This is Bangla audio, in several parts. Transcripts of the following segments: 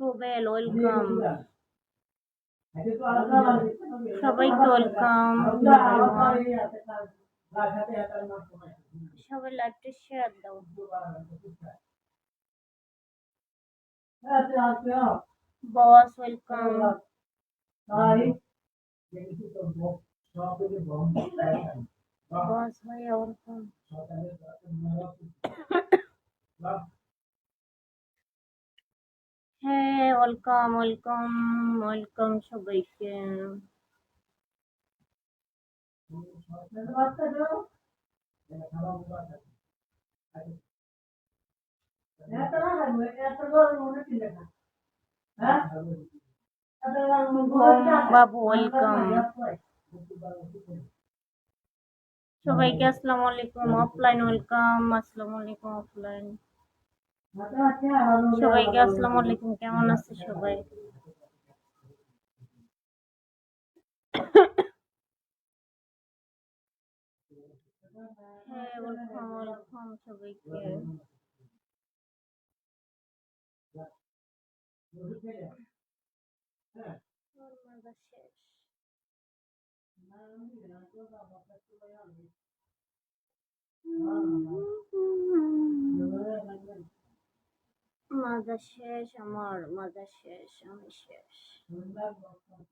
রুবেল ওয়েলকাম সবাইকে ওয়েলকাম সবাই লাইভটা শেয়ার দাও বস ওয়েলকাম বস ভাইয়া ওয়েলকাম হ্যাঁ ওয়েলকাম ওয়েলকাম ওয়েলকাম সবাইকে বাবু ওয়েলকাম সবাইকে আসসালামু আলাইকুম অফলাইন ওয়েলকাম আসসালামু আলাইকুম অফলাইন সবাইকে আসসালামু আলাইকুম কেমন আছে সবাই? হ্যাঁ ওয়েলকাম ওয়েলকাম সবাইকে। ওর মাজা শেষ, আমার মাজা শেষ, আমি শেষ।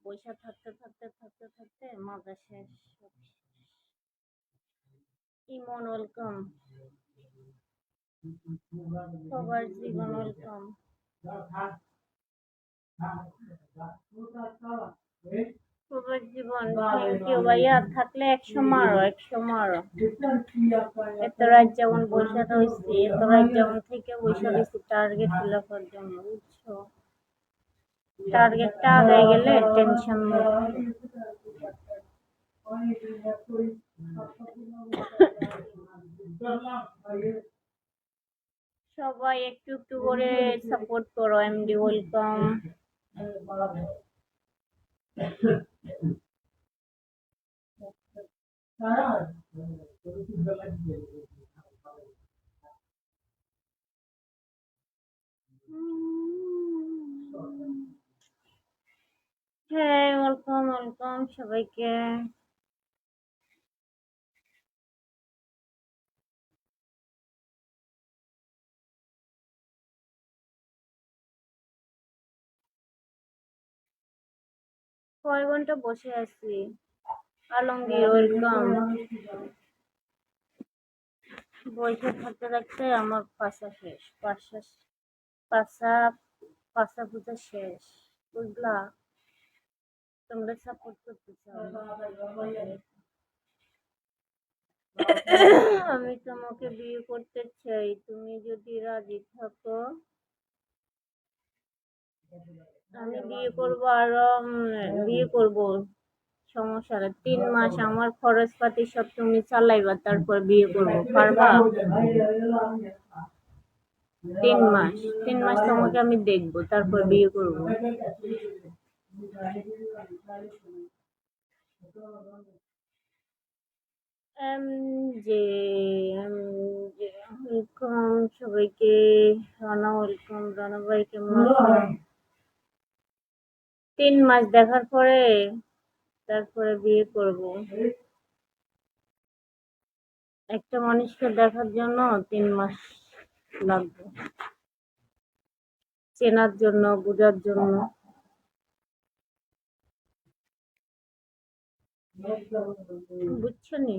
পয়সা থাকতে থাকতে থাকতে থাকতে মাজা শেষ। ইমন ওয়েলকাম। সবার জীবন ওয়েলকাম। সবার জীবন থ্যাংক ইউ ভাইয়া থাকলে একশো মারো একশো মারো। এত রাত যেমন বসে রয়েছি এত রাত যেমন থেকে বসে রয়েছি টার্গেট ফিল করার জন্য, বুঝছ? টার্গেটটা আগে গেলে টেনশন সবাই একটু একটু করে সাপোর্ট করো এমডি ওয়েলকাম হ্যাঁ ওয়েলকাম ওয়েলকাম সবাইকে। কয় ঘণ্টা বসে আছি। আলমগীর ওয়েলকাম। বসে থাকতে থাকতে আমার পাশা শেষ। পাশা পাশা পাশা পূজা শেষ। বুঝলা? তোমরা সাপোর্ট করতে চাও। আমি তোমাকে বিয়ে করতে চাই। তুমি যদি রাজি থাকো। আমি বিয়ে করব আরও বিয়ে করব সমস্যা নেই তিন মাস আমার খরচ পাতি সব তুমি চালাইবা, তারপর বিয়ে করব, পারবা? তিন মাস তিন মাস তোমাকে আমি দেখব, তারপর বিয়ে করব। এম যে সবাইকে, রানা ওয়েলকাম, রানা ভাই কেমন তিন মাস দেখার পরে তারপরে বিয়ে করব। একটা মানুষকে দেখার জন্য তিন মাস লাগবে। চেনার জন্য, বোঝার জন্য। বুঝছ নি?